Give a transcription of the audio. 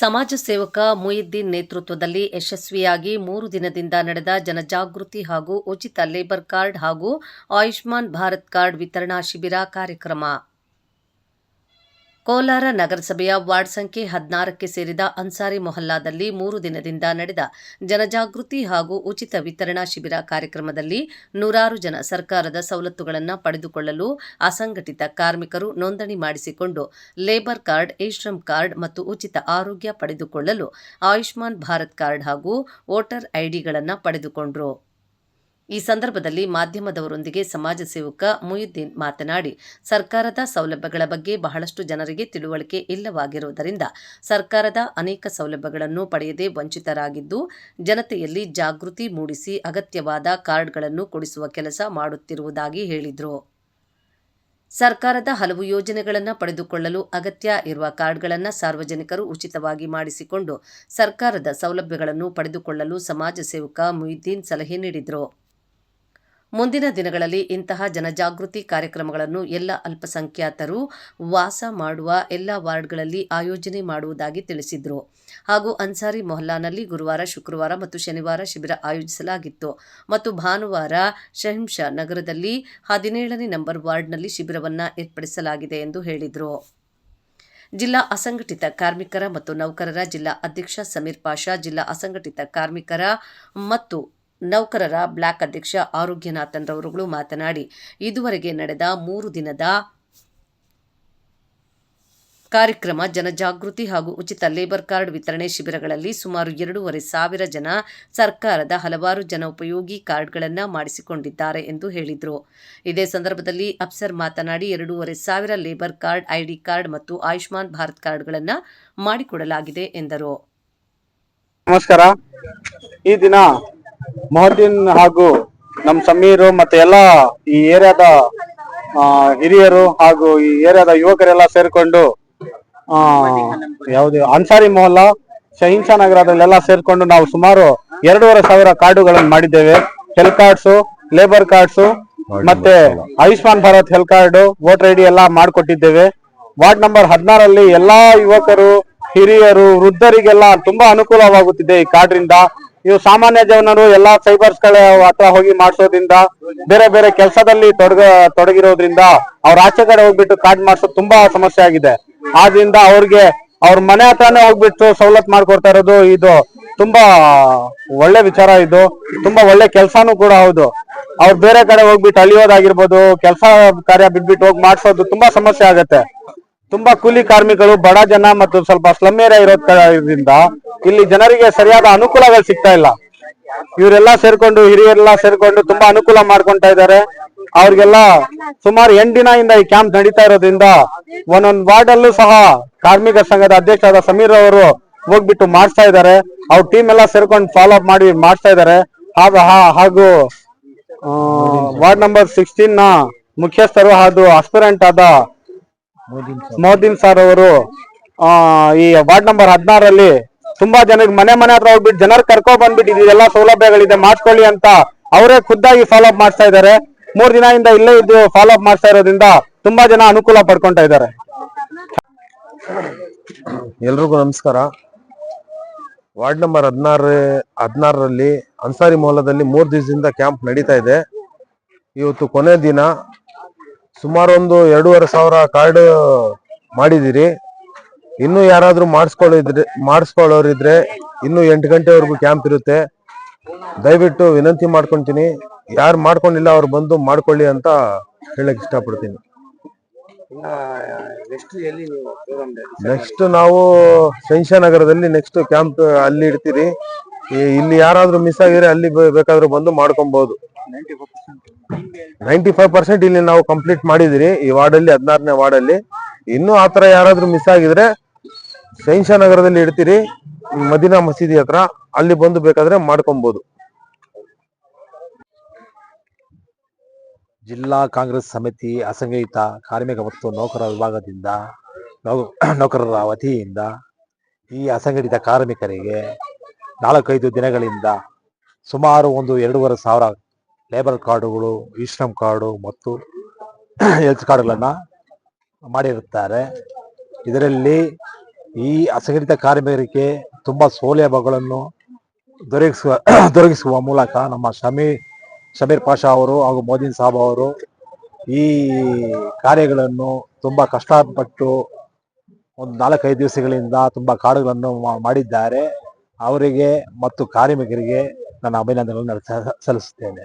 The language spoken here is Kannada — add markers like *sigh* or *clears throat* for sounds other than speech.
ಸಮಾಜ ಸೇವಕ ಮುಯಿದ್ದೀನ್ ನೇತೃತ್ವದಲ್ಲಿ ಯಶಸ್ವಿಯಾಗಿ ಮೂರು ದಿನದಿಂದ ನಡೆದ ಜನಜಾಗೃತಿ ಹಾಗೂ ಉಚಿತ ಲೇಬರ್ ಕಾರ್ಡ್ ಹಾಗೂ ಆಯುಷ್ಮಾನ್ ಭಾರತ್ ಕಾರ್ಡ್ ವಿತರಣಾ ಶಿಬಿರ ಕಾರ್ಯಕ್ರಮ. ಕೋಲಾರ ನಗರಸಭೆಯ ವಾರ್ಡ್ ಸಂಖ್ಯೆ ಹದಿನಾರಕ್ಕೆ ಸೇರಿದ ಅನ್ಸಾರಿ ಮೊಹಲ್ಲಾದಲ್ಲಿ ಮೂರು ದಿನದಿಂದ ನಡೆದ ಜನಜಾಗೃತಿ ಹಾಗೂ ಉಚಿತ ವಿತರಣಾ ಶಿಬಿರ ಕಾರ್ಯಕ್ರಮದಲ್ಲಿ ನೂರಾರು ಜನ ಸರ್ಕಾರದ ಸವಲತ್ತುಗಳನ್ನು ಪಡೆದುಕೊಳ್ಳಲು ಅಸಂಘಟಿತ ಕಾರ್ಮಿಕರು ನೋಂದಣಿ ಮಾಡಿಸಿಕೊಂಡು ಲೇಬರ್ ಕಾರ್ಡ್ ಇ-ಶ್ರಮ್ ಕಾರ್ಡ್ ಮತ್ತು ಉಚಿತ ಆರೋಗ್ಯ ಪಡೆದುಕೊಳ್ಳಲು ಆಯುಷ್ಮಾನ್ ಭಾರತ್ ಕಾರ್ಡ್ ಹಾಗೂ ವೋಟರ್ ಐಡಿಗಳನ್ನು ಪಡೆದುಕೊಂಡರು. ಈ ಸಂದರ್ಭದಲ್ಲಿ ಮಾಧ್ಯಮದವರೊಂದಿಗೆ ಸಮಾಜ ಸೇವಕ ಮುಯುದ್ದೀನ್ ಮಾತನಾಡಿ, ಸರ್ಕಾರದ ಸೌಲಭ್ಯಗಳ ಬಗ್ಗೆ ಬಹಳಷ್ಟು ಜನರಿಗೆ ತಿಳುವಳಿಕೆ ಇಲ್ಲವಾಗಿರುವುದರಿಂದ ಸರ್ಕಾರದ ಅನೇಕ ಸೌಲಭ್ಯಗಳನ್ನು ಪಡೆಯದೆ ವಂಚಿತರಾಗಿದ್ದು, ಜನತೆಯಲ್ಲಿ ಜಾಗೃತಿ ಮೂಡಿಸಿ ಅಗತ್ಯವಾದ ಕಾರ್ಡ್ಗಳನ್ನು ಕೊಡಿಸುವ ಕೆಲಸ ಮಾಡುತ್ತಿರುವುದಾಗಿ ಹೇಳಿದರು. ಸರ್ಕಾರದ ಹಲವು ಯೋಜನೆಗಳನ್ನು ಪಡೆದುಕೊಳ್ಳಲು ಅಗತ್ಯ ಇರುವ ಕಾರ್ಡ್ಗಳನ್ನು ಸಾರ್ವಜನಿಕರು ಉಚಿತವಾಗಿ ಮಾಡಿಸಿಕೊಂಡು ಸರ್ಕಾರದ ಸೌಲಭ್ಯಗಳನ್ನು ಪಡೆದುಕೊಳ್ಳಲು ಸಮಾಜ ಸೇವಕ ಮುಯಿದ್ದೀನ್ ಸಲಹೆ ನೀಡಿದರು. ಮುಂದಿನ ದಿನಗಳಲ್ಲಿ ಇಂತಹ ಜನಜಾಗೃತಿ ಕಾರ್ಯಕ್ರಮಗಳನ್ನು ಎಲ್ಲ ಅಲ್ಪಸಂಖ್ಯಾತರು ವಾಸ ಮಾಡುವ ಎಲ್ಲ ವಾರ್ಡ್ಗಳಲ್ಲಿ ಆಯೋಜನೆ ಮಾಡುವುದಾಗಿ ತಿಳಿಸಿದರು. ಹಾಗೂ ಅನ್ಸಾರಿ ಮೊಹಲ್ಲಾನಲ್ಲಿ ಗುರುವಾರ, ಶುಕ್ರವಾರ ಮತ್ತು ಶನಿವಾರ ಶಿಬಿರ ಆಯೋಜಿಸಲಾಗಿತ್ತು. ಮತ್ತು ಭಾನುವಾರ ಶಹಿಂಷಾ ನಗರದಲ್ಲಿ ಹದಿನೇಳನೇ ನಂಬರ್ ವಾರ್ಡ್ನಲ್ಲಿ ಶಿಬಿರವನ್ನು ಏರ್ಪಡಿಸಲಾಗಿದೆ ಎಂದು ಹೇಳಿದರು. ಜಿಲ್ಲಾ ಅಸಂಘಟಿತ ಕಾರ್ಮಿಕರ ಮತ್ತು ನೌಕರರ ಜಿಲ್ಲಾ ಅಧ್ಯಕ್ಷ ಸಮೀರ್ ಪಾಷಾ, ಜಿಲ್ಲಾ ಅಸಂಘಟಿತ ಕಾರ್ಮಿಕರ ಮತ್ತು ನೌಕರರ ಬ್ಲಾಕ್ ಅಧ್ಯಕ್ಷ ಆರೋಗ್ಯನಾಥನ್ ರವರುಗಳು ಮಾತನಾಡಿ, ಇದುವರೆಗೆ ನಡೆದ ಮೂರು ದಿನದ ಕಾರ್ಯಕ್ರಮ ಜನಜಾಗೃತಿ ಹಾಗೂ ಉಚಿತ ಲೇಬರ್ ಕಾರ್ಡ್ ವಿತರಣೆ ಶಿಬಿರಗಳಲ್ಲಿ ಸುಮಾರು ಎರಡೂವರೆ ಸಾವಿರ ಜನ ಸರ್ಕಾರದ ಹಲವಾರು ಜನೋಪಯೋಗಿ ಕಾರ್ಡ್ಗಳನ್ನು ಮಾಡಿಸಿಕೊಂಡಿದ್ದಾರೆ ಎಂದು ಹೇಳಿದರು. ಇದೇ ಸಂದರ್ಭದಲ್ಲಿ ಅಪ್ಸರ್ ಮಾತನಾಡಿ, ಎರಡೂವರೆ ಸಾವಿರ ಲೇಬರ್ ಕಾರ್ಡ್, ಐಡಿ ಕಾರ್ಡ್ ಮತ್ತು ಆಯುಷ್ಮಾನ್ ಭಾರತ್ ಕಾರ್ಡ್ಗಳನ್ನು ಮಾಡಿಕೊಡಲಾಗಿದೆ ಎಂದರು. ನಮಸ್ಕಾರ. ಈ ದಿನ ಮೊಹದ್ದೀನ್ ಹಾಗೂ ನಮ್ ಸಮೀರು ಮತ್ತೆ ಎಲ್ಲಾ ಈ ಏರಿಯಾದ ಹಿರಿಯರು ಹಾಗೂ ಈ ಏರಿಯಾದ ಯುವಕರೆಲ್ಲ ಸೇರ್ಕೊಂಡು, ಆ, ಯಾವ್ದು ಅನ್ಸಾರಿ ಮೊಹಲ್ಲಾ ಶಹಿನ್ಶಾ ನಗರದಲ್ಲೆಲ್ಲ ಸೇರ್ಕೊಂಡು ನಾವು ಸುಮಾರು ಎರಡೂವರೆ ಸಾವಿರ ಕಾರ್ಡುಗಳನ್ನು ಮಾಡಿದ್ದೇವೆ. ಹೆಲ್ತ್ ಕಾರ್ಡ್ಸ್ ಲೇಬರ್ ಕಾರ್ಡ್ಸ್ ಮತ್ತೆ Ayushman Bharat health card voter ID ಎಲ್ಲ ಮಾಡಿಕೊಟ್ಟಿದ್ದೇವೆ. ವಾರ್ಡ್ ನಂಬರ್ ಹದಿನಾರಲ್ಲಿ ಎಲ್ಲಾ ಯುವಕರು, ಹಿರಿಯರು, ವೃದ್ಧರಿಗೆಲ್ಲ ತುಂಬಾ ಅನುಕೂಲವಾಗುತ್ತಿದೆ ಈ ಕಾರ್ಡ್ರಿಂದ. ಇವು ಸಾಮಾನ್ಯ ಜನರು ಎಲ್ಲಾ ಸೈಬರ್ಸ್ಗಳ ಹತ್ರ ಹೋಗಿ ಮಾಡಿಸೋದ್ರಿಂದ, ಬೇರೆ ಬೇರೆ ಕೆಲಸದಲ್ಲಿ ತೊಡಗ, ತೊಡಗಿರೋದ್ರಿಂದ ಅವ್ರ ಆಚೆ ಕಡೆ ಹೋಗ್ಬಿಟ್ಟು ಕಾರ್ಡ್ ಮಾಡಿಸೋದು ತುಂಬಾ ಸಮಸ್ಯೆ ಆಗಿದೆ. ಆದ್ರಿಂದ ಅವ್ರಿಗೆ ಅವ್ರ ಮನೆ ಹತ್ರನೇ ಹೋಗ್ಬಿಟ್ಟು ಸವಲತ್ತು ಮಾಡ್ಕೊಡ್ತಾ ಇರೋದು ಇದು ತುಂಬಾ ಒಳ್ಳೆ ವಿಚಾರ ಇದು. ತುಂಬಾ ಒಳ್ಳೆ ಕೆಲ್ಸಾನು ಕೂಡ ಹೌದು. ಅವ್ರು ಬೇರೆ ಕಡೆ ಹೋಗ್ಬಿಟ್ಟು ಅಳಿಯೋದಾಗಿರ್ಬೋದು, ಕೆಲಸ ಕಾರ್ಯ ಬಿಟ್ಬಿಟ್ಟು ಹೋಗಿ ಮಾಡಿಸೋದು ತುಂಬಾ ಸಮಸ್ಯೆ ಆಗತ್ತೆ. ತುಂಬಾ ಕೂಲಿ ಕಾರ್ಮಿಕರು, ಬಡ ಜನ ಮತ್ತು ಸ್ವಲ್ಪ ಸ್ಲಮ್ ಏರಿಯಾ ಇರೋದ್ರಿಂದ ಇಲ್ಲಿ ಜನರಿಗೆ ಸರಿಯಾದ ಅನುಕೂಲಗಳು ಸಿಗ್ತಾ ಇಲ್ಲ. ಇವರೆಲ್ಲ ಸೇರ್ಕೊಂಡು, ಹಿರಿಯರೆಲ್ಲ ಸೇರ್ಕೊಂಡು ತುಂಬಾ ಅನುಕೂಲ ಮಾಡ್ಕೊಂತಾ ಇದ್ದಾರೆ. ಅವ್ರಿಗೆಲ್ಲ ಸುಮಾರು ಎಂಟು ದಿನದಿಂದ ಈ ಕ್ಯಾಂಪ್ ನಡೀತಾ ಇರೋದ್ರಿಂದ ಒಂದೊಂದು ವಾರ್ಡ್ ಅಲ್ಲೂ ಸಹ ಕಾರ್ಮಿಕ ಸಂಘದ ಅಧ್ಯಕ್ಷರಾದ ಸಮೀರ್ ಅವರು ಹೋಗ್ಬಿಟ್ಟು ಮಾಡಿಸ್ತಾ ಇದ್ದಾರೆ. ಅವ್ರ ಟೀಮ್ ಎಲ್ಲ ಸೇರ್ಕೊಂಡು ಫಾಲೋ ಅಪ್ ಮಾಡಿ ಮಾಡಿಸ್ತಾ ಇದ್ದಾರೆ. ಹಾಗೂ ವಾರ್ಡ್ ನಂಬರ್ ಸಿಕ್ಸ್ಟೀನ್ನ ಮುಖ್ಯಸ್ಥರು ಹಾಗೂ ಆಸ್ಪಿರೆಂಟ್ ಆದ ಮೋದಿನ್ ಸರ್ ಅವರು ಈ ವಾರ್ಡ್ ನಂಬರ್ ಹದಿನಾರಲ್ಲಿ ತುಂಬಾ ಜನಕ್ಕೆ ಮನೆ ಮನೆ ಹತ್ರ ಹೋಗ್ಬಿಟ್ಟು ಜನರು ಕರ್ಕೊ ಬಂದ್ಬಿಟ್ಟು ಇದೆಲ್ಲ ಸೌಲಭ್ಯಗಳಿದೆ, ಮಾಡ್ಕೊಳ್ಳಿ ಅಂತ ಅವರೇ ಖುದ್ದಾಗಿ ಫಾಲೋ ಅಪ್ ಮಾಡ್ತಾ ಇದ್ದಾರೆ ಮೂರ್ ದಿನದಿಂದ ಇಲ್ಲೇ ಇದ್ದು ಫಾಲೋ ಅಪ್ ಮಾಡ್ತಾ ಇರೋದ್ರಿಂದ ತುಂಬಾ ಜನ ಅನುಕೂಲ ಪಡ್ಕೊಂತ ಇದ್ದಾರೆ ಎಲ್ರಿಗೂ ನಮಸ್ಕಾರ. ವಾರ್ಡ್ ನಂಬರ್ ಹದಿನಾರು, ಹದಿನಾರರಲ್ಲಿ ಅನ್ಸಾರಿ ಮೊಹಲ್ಲದಲ್ಲಿ ಮೂರು ದಿವಸದಿಂದ ಕ್ಯಾಂಪ್ ನಡೀತಾ ಇದೆ. ಇವತ್ತು ಕೊನೆ ದಿನ. ಸುಮಾರು ಒಂದು ಎರಡೂವರೆ ಸಾವಿರ ಕಾರ್ಡ್ ಮಾಡಿದಿರಿ. ಇನ್ನೂ ಯಾರಾದ್ರೂ ಮಾಡಿಸ್ಕೊಳ್ಳಿದ್ರೆ ಮಾಡಿಸ್ಕೊಳ್ಳೋರಿದ್ರೆ ಇನ್ನು ಎಂಟು ಗಂಟೆವರೆಗೂ ಕ್ಯಾಂಪ್ ಇರುತ್ತೆ. ದಯವಿಟ್ಟು ವಿನಂತಿ ಮಾಡ್ಕೊಂತೀನಿ. ಯಾರು ಮಾಡ್ಕೊಂಡಿಲ್ಲ ಅವ್ರು ಬಂದು ಮಾಡ್ಕೊಳ್ಳಿ ಅಂತ ಹೇಳಕ್ ಇಷ್ಟಪಡ್ತೀನಿ. ನೆಕ್ಸ್ಟ್ ನಾವು ನಗರದಲ್ಲಿ ನೆಕ್ಸ್ಟ್ ಕ್ಯಾಂಪ್ ಅಲ್ಲಿ ಇಡ್ತೀರಿ. ಇಲ್ಲಿ ಯಾರಾದ್ರೂ ಮಿಸ್ ಆಗಿದ್ರೆ ಅಲ್ಲಿ ಬೇಕಾದ್ರೂ ಬಂದು ಮಾಡ್ಕೊಬಹುದು ನೈಂಟಿ ಫೈವ್ ಪರ್ಸೆಂಟ್ ಇಲ್ಲಿ ನಾವು ಕಂಪ್ಲೀಟ್ ಮಾಡಿದಿರಿ ಈ ವಾರ್ಡಲ್ಲಿ ಹದಿನಾರನೇ ವಾರ್ಡಲ್ಲಿ. ಇನ್ನು ಆತರ ಯಾರಾದ್ರೂ ಮಿಸ್ ಆಗಿದ್ರೆ ನಗರದಲ್ಲಿ ಇಡ್ತೀರಿ, ಮದೀನಾ ಮಸೀದಿ ಹತ್ರ. ಅಲ್ಲಿ ಬಂದು ಬೇಕಾದ್ರೆ ಮಾಡ್ಕೊಬಹುದು ಜಿಲ್ಲಾ ಕಾಂಗ್ರೆಸ್ ಸಮಿತಿ ಅಸಂಘಟಿತ ಕಾರ್ಮಿಕ ಮತ್ತು ನೌಕರ ವಿಭಾಗದಿಂದ ನೌಕರರ ವತಿಯಿಂದ ಈ ಅಸಂಘಟಿತ ಕಾರ್ಮಿಕರಿಗೆ ನಾಲ್ಕೈದು ದಿನಗಳಿಂದ ಸುಮಾರು ಒಂದು ಎರಡೂವರೆ ಸಾವಿರ ಲೇಬರ್ ಕಾರ್ಡುಗಳು, ಇಶ್ರಮ್ ಕಾರ್ಡು ಮತ್ತು *clears throat* ಹೆಲ್ತ್ ಕಾರ್ಡ್ಗಳನ್ನು ಮಾಡಿರುತ್ತಾರೆ. ಇದರಲ್ಲಿ ಈ ಅಸಂಘಟಿತ ಕಾರ್ಮಿಕರಿಗೆ ತುಂಬಾ ಸೌಲಭ್ಯಗಳನ್ನು ದೊರಕಿಸುವ *clears throat* ದೊರಕಿಸುವ ಮೂಲಕ ನಮ್ಮ ಶಮೀ, ಶಮೀರ್ ಪಾಷಾ ಅವರು ಹಾಗೂ ಮೋದಿನ್ ಸಾಬ್ ಅವರು ಈ ಕಾರ್ಯಗಳನ್ನು ತುಂಬಾ ಕಷ್ಟಪಟ್ಟು ಒಂದು ನಾಲ್ಕೈದು ದಿವಸಗಳಿಂದ ತುಂಬಾ ಕಾಡುಗಳನ್ನು ಮಾ- ಮಾಡಿದ್ದಾರೆ. ಅವರಿಗೆ ಮತ್ತು ಕಾರ್ಮಿಕರಿಗೆ ನನ್ನ ಅಭಿನಂದನೆಗಳನ್ನು ಸಲ್ಲಿಸುತ್ತೇನೆ.